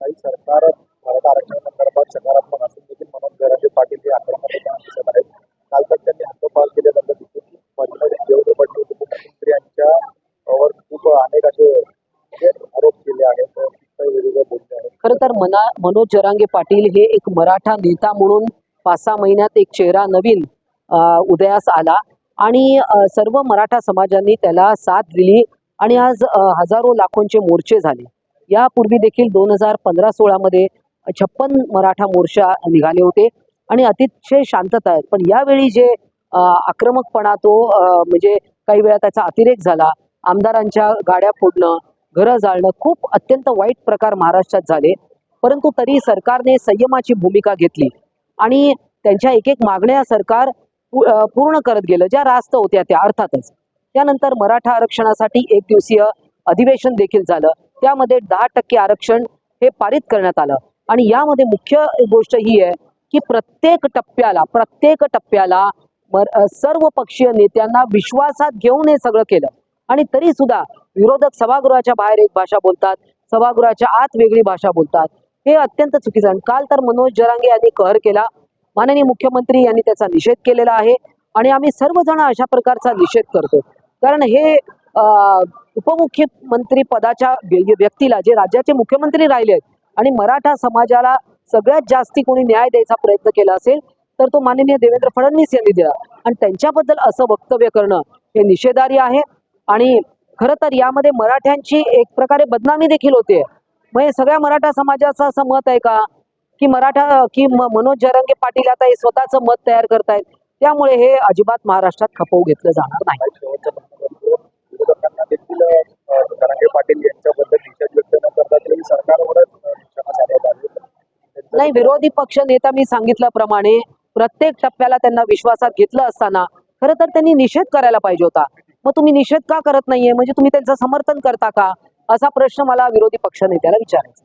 काही सरकार मराठा आरक्षणासंदर्भात सकारात्मक असून देखील मनोज जरांगे पाटील हे आक्रमक होताना दिसत आहेत. काल तर त्यांनी हद्दपार केल्यानंतर दिसून की देवेंद्र फडणवीस उपमुख्यमंत्री यांच्या वर खूप अनेक असे म्हणजे आरोप केले आहेत काही तर मना मनोज जरांगे पाटील हे एक मराठा नेता म्हणून पाच सहा महिन्यात एक चेहरा नवीन उदयास आला. आणि सर्व मराठा समाजांनी त्याला साथ दिली आणि आज हजारो लाखोंचे मोर्चे झाले. यापूर्वी देखील दोन हजार पंधरा सोळामध्ये छप्पन मराठा मोर्चा निघाले होते आणि अतिशय शांतता आहे. पण यावेळी जे आक्रमकपणा तो म्हणजे काही वेळा त्याचा अतिरेक झाला आमदारांच्या गाड्या फोडणं घरं जाळणं खूप अत्यंत वाईट प्रकार महाराष्ट्रात झाले. परंतु तरी सरकारने संयमाची भूमिका घेतली आणि त्यांच्या एक एक मागण्या सरकार पूर्ण करत गेलं ज्या रास्त होत्या त्या अर्थातच. त्यानंतर मराठा आरक्षणासाठी एक दिवसीय अधिवेशन देखील झालं. त्यामध्ये दहा टक्के आरक्षण हे पारित करण्यात आलं. आणि यामध्ये मुख्य गोष्ट ही आहे की प्रत्येक टप्प्याला प्रत्येक टप्प्याला सर्व पक्षीय नेत्यांना विश्वासात घेऊन हे सगळं केलं. आणि तरी सुद्धा विरोधक सभागृहाच्या बाहेर एक भाषा बोलतात सभागृहाच्या आत वेगळी भाषा बोलतात. हे अत्यंत चुकीचं आणि काल तर मनोज जरांगे यांनी कहर केला. माननीय मुख्यमंत्री यांनी त्याचा निषेध केलेला आहे. आणि आम्ही सर्वजण अशा प्रकारचा निषेध करतो. कारण हे उपमुख्यमंत्री पदाच्या व्यक्तीला जे राज्याचे मुख्यमंत्री राहिले आहेत आणि मराठा समाजाला सगळ्यात जास्ती कोणी न्याय द्यायचा प्रयत्न केला असेल तर तो माननीय देवेंद्र फडणवीस यांनी दिला. आणि त्यांच्याबद्दल असं वक्तव्य करणं हे निषेधार्य आहे. आणि खरं तर यामध्ये मराठ्यांची एक प्रकारे बदनामी देखील होते. मग हे सगळ्या मराठा समाजाचं असं मत आहे का? की मराठा की मनोज जरंगे पाटील आता हे स्वतःचं मत तयार करतायत त्यामुळे हे अजिबात महाराष्ट्रात खपवू घेतलं जाणार नाही काही शेवटच्या प्रश्नामध्ये विरोधकांना देखील अ, जरांगे पाटील यांच्याबद्दल निषेध व्यक्त न करता तरी सरकारवरच अ, निशाणा साधत आहे त्यांचं नाही विरोधी पक्ष नेता मी सांगितल्याप्रमाणे प्रत्येक टप्प्याला त्यांना विश्वासात घेतलं असताना खरं तर त्यांनी निषेध करायला पाहिजे होता. मग तुम्ही निषेध का करत नाहीये? म्हणजे तुम्ही त्यांचं समर्थन करता का? असा प्रश्न मला विरोधी पक्ष नेत्याला विचारायचा